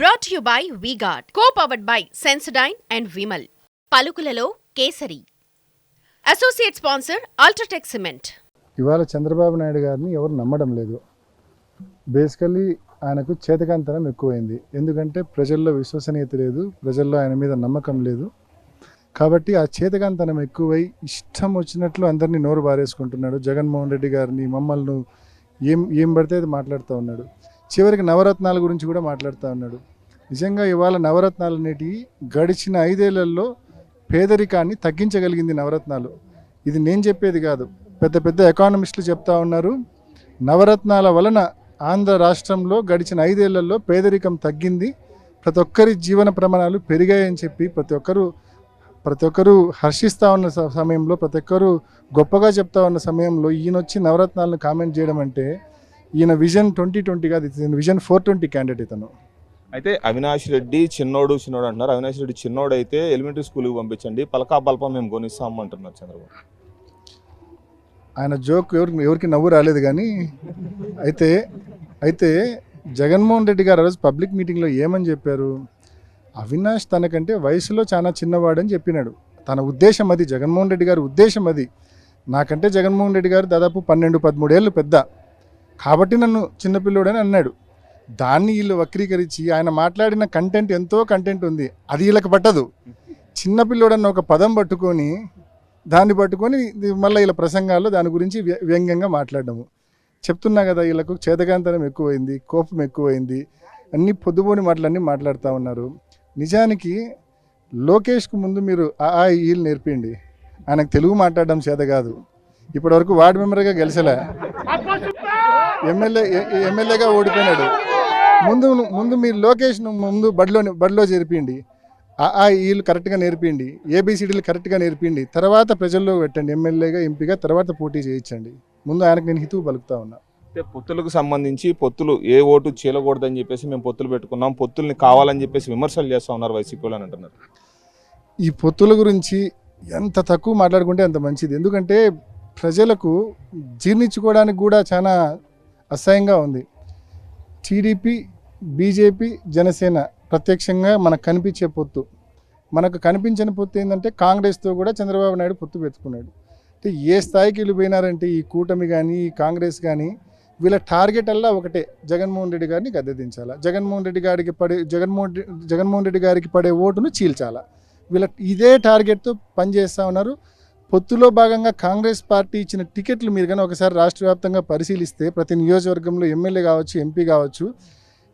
Brought you by V-Guard co powered by Sensodyne and Vimal పలుకులలో Kesari. Associate sponsor UltraTech cement ఇవాళ చంద్రబాబు నాయుడు గారిని ఎవరు నమ్మడం లేదు. బేసికల్లీ ఆయనకు చేతకాంతనం ఎక్కువైంది. ఎందుకంటే ప్రజల్లో విశ్వసనీయత లేదు ప్రజల్లో ఆయన మీద నమ్మకం లేదు. కాబట్టి ఆ చేతకాంతనం ఎక్కువై ఇష్టం వచ్చినట్లు అందరినీ నోరు బారేసుకుంటున్నాడు. జగన్మోహన్ రెడ్డి గారిని మమ్మల్ని ఏం ఏం పడితే అది మాట్లాడుతూ ఉన్నాడు. చివరికి నవరత్నాల గురించి కూడా మాట్లాడుతూ ఉన్నాడు. నిజంగా ఇవాళ నవరత్నాలు అనేటివి గడిచిన ఐదేళ్ళలో పేదరికాన్ని తగ్గించగలిగింది నవరత్నాలు. ఇది నేను చెప్పేది కాదు. పెద్ద పెద్ద ఎకానమిస్టులు చెప్తా ఉన్నారు. నవరత్నాల వలన ఆంధ్ర రాష్ట్రంలో గడిచిన ఐదేళ్ళలో పేదరికం తగ్గింది. ప్రతి ఒక్కరి జీవన ప్రమాణాలు పెరిగాయని చెప్పి ప్రతి ఒక్కరు ప్రతి ఒక్కరు హర్షిస్తూ ఉన్న స- సమయంలో ప్రతి ఒక్కరు గొప్పగా చెప్తా ఉన్న సమయంలో ఈయన వచ్చి నవరత్నాలను కామెంట్ చేయడం అంటే ఈయన విజన్ ట్వంటీ ట్వంటీ కాదు విజన్ ఫోర్ ట్వంటీ క్యాండిడేట్ ఇతను. అయితే అవినాష్ రెడ్డి చిన్నోడు చిన్నోడు అంటున్నారు. అవినాష్ రెడ్డి చిన్నోడు అయితే ఎలిమెంటరీ స్కూల్కి పంపించండి. పలకా బల్పం మేము కొనిస్తాం అంటున్నారు చంద్రబాబు. ఆయన జోక్ ఎవరికి ఎవరికి నవ్వు రాలేదు కానీ అయితే అయితే జగన్మోహన్ రెడ్డి గారు రోజు పబ్లిక్ మీటింగ్లో ఏమని చెప్పారు? అవినాష్ తనకంటే వయసులో చాలా చిన్నవాడని చెప్పినాడు. తన ఉద్దేశం అది జగన్మోహన్ రెడ్డి గారి ఉద్దేశం అది. నాకంటే జగన్మోహన్ రెడ్డి గారు దాదాపు పన్నెండు పదమూడేళ్ళు పెద్ద. కాబట్టి నన్ను చిన్నపిల్లోడని అన్నాడు. దాన్ని వీళ్ళు వక్రీకరించి ఆయన మాట్లాడిన కంటెంట్ ఎంతో కంటెంట్ ఉంది. అది వీళ్ళకి పట్టదు. చిన్నపిల్లోడన్న ఒక పదం పట్టుకొని దాన్ని పట్టుకొని మళ్ళీ వీళ్ళ ప్రసంగాల్లో దాని గురించి వ్య- వ్యంగ్యంగా మాట్లాడము చెప్తున్నా కదా వీళ్ళకు చేతకాంతనం ఎక్కువైంది కోపం ఎక్కువైంది అన్ని పొద్దుపోని మాటలన్నీ మాట్లాడుతూ ఉన్నారు. నిజానికి లోకేష్కు ముందు మీరు ఆ ఆ ఈలు నేర్పిండి ఆయనకు తెలుగు మాట్లాడడం చేత కాదు. ఇప్పటివరకు వార్డు మెంబర్గా గెలిచలే. ఎమ్మెల్యే ఎమ్మెల్యేగా ఓడిపోయినాడు. ముందు ముందు మీరు లోకేష్ను ముందు బడిలో బడిలో చేర్పిండి ఆ ఈలు కరెక్ట్గా నేర్పిండి ఏబిసిడీలు కరెక్ట్గా నేర్పిండి తర్వాత ప్రజల్లో పెట్టండి ఎమ్మెల్యేగా ఎంపీగా తర్వాత పోటీ చేయించండి. ముందు ఆయనకు నేను హితువు పలుకుతా ఉన్నా. అయితే పొత్తులకు సంబంధించి పొత్తులు ఏ ఓటు చీలకూడదని చెప్పేసి మేము పొత్తులు పెట్టుకున్నాం. పొత్తుల్ని కావాలని చెప్పేసి విమర్శలు చేస్తా ఉన్నారు వైసీపీలో అని అంటున్నారు. ఈ పొత్తుల గురించి ఎంత తక్కువ మాట్లాడుకుంటే అంత మంచిది. ఎందుకంటే ప్రజలకు జీర్ణించుకోవడానికి కూడా చాలా అసహ్యంగా ఉంది. టీడీపీ బీజేపీ జనసేన ప్రత్యక్షంగా మనకు కనిపించే పొత్తు. మనకు కనిపించని పొత్తు ఏంటంటే కాంగ్రెస్తో కూడా చంద్రబాబు నాయుడు పొత్తు పెట్టుకున్నాడు. అంటే ఏ స్థాయికి వెళ్ళిపోయినారంటే ఈ కూటమి కానీ ఈ కాంగ్రెస్ కానీ వీళ్ళ టార్గెట్ అల్లా ఒకటే. జగన్మోహన్ రెడ్డి గారిని గద్దెదించాలా? జగన్మోహన్ రెడ్డి గారికి పడే జగన్మోహన్ జగన్మోహన్ రెడ్డి గారికి పడే ఓటును చీల్చాలా? వీళ్ళ ఇదే టార్గెట్తో పనిచేస్తూ ఉన్నారు. పొత్తులో భాగంగా కాంగ్రెస్ పార్టీ ఇచ్చిన టికెట్లు మీరు కానీ ఒకసారి రాష్ట్ర వ్యాప్తంగా పరిశీలిస్తే ప్రతి నియోజకవర్గంలో ఎమ్మెల్యే కావచ్చు ఎంపీ కావచ్చు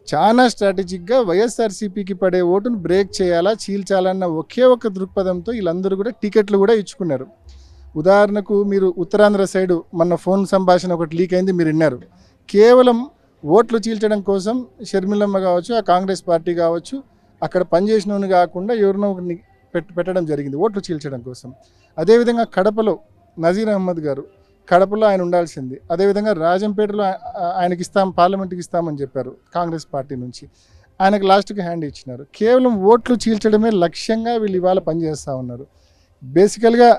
చాలా స్ట్రాటజిక్గా వైఎస్ఆర్సీపీకి పడే ఓటును బ్రేక్ చేయాలా చీల్చాలన్న ఒకే ఒక దృక్పథంతో వీళ్ళందరూ కూడా టికెట్లు కూడా ఇచ్చుకున్నారు. ఉదాహరణకు మీరు ఉత్తరాంధ్ర సైడు మొన్న ఫోన్ సంభాషణ ఒకటి లీక్ అయింది మీరు విన్నారు. కేవలం ఓట్లు చీల్చడం కోసం షర్మిలమ్మ కావచ్చు ఆ కాంగ్రెస్ పార్టీ కావచ్చు అక్కడ పనిచేసిన కాకుండా ఎవరినో పెట్టడం జరిగింది ఓట్లు చీల్చడం కోసం. అదేవిధంగా కడపలో నజీర్ అహ్మద్ గారు కడపలో ఆయన ఉండాల్సింది. అదేవిధంగా రాజంపేటలో ఆయనకి ఇస్తాం పార్లమెంట్కి ఇస్తామని చెప్పారు కాంగ్రెస్ పార్టీ నుంచి. ఆయనకు లాస్ట్కి హ్యాండ్ ఇచ్చినారు. కేవలం ఓట్లు చీల్చడమే లక్ష్యంగా వీళ్ళు ఇవాళ పనిచేస్తూ ఉన్నారు. బేసికల్గా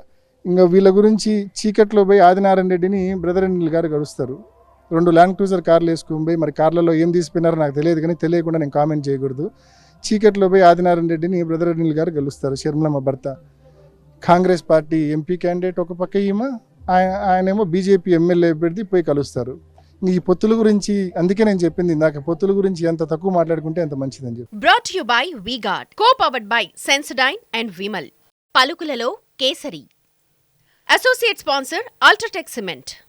ఇంకా వీళ్ళ గురించి చీకట్లో పోయి ఆదినారాయణ రెడ్డిని బ్రదర్ అనిల్ గారు గడుస్తారు. రెండు ల్యాండ్ క్రూజర్ కార్లు వేసుకుని పోయి మరి కార్లలో ఏం తీసిపోయినారో నాకు తెలియదు కానీ తెలియకుండా నేను కామెంట్ చేయకూడదు. చీకట్లో పోయి ఆదినారాయణ రెడ్డిని బ్రదర్ అనిల్ గారు గెలుస్తారు. షర్మిలమ్మ భర్త. కాంగ్రెస్ పార్టీ ఎంపీ క్యాండిడేట్ ఒక పక్క ఈమె ఆయన ఆయనేమో బీజేపీ ఎమ్మెల్యే పెడితే పోయి కలుస్తారు. ఈ పొత్తుల గురించి అందుకే నేను చెప్పింది ఇందాక పొత్తుల గురించి ఎంత తక్కువ మాట్లాడుకుంటే అంత మంచిదని చెప్పి. Brought you by V-Guard co powered by Sensodyne and Vimal పలుకులలో Kesari. Associate sponsor UltraTech cement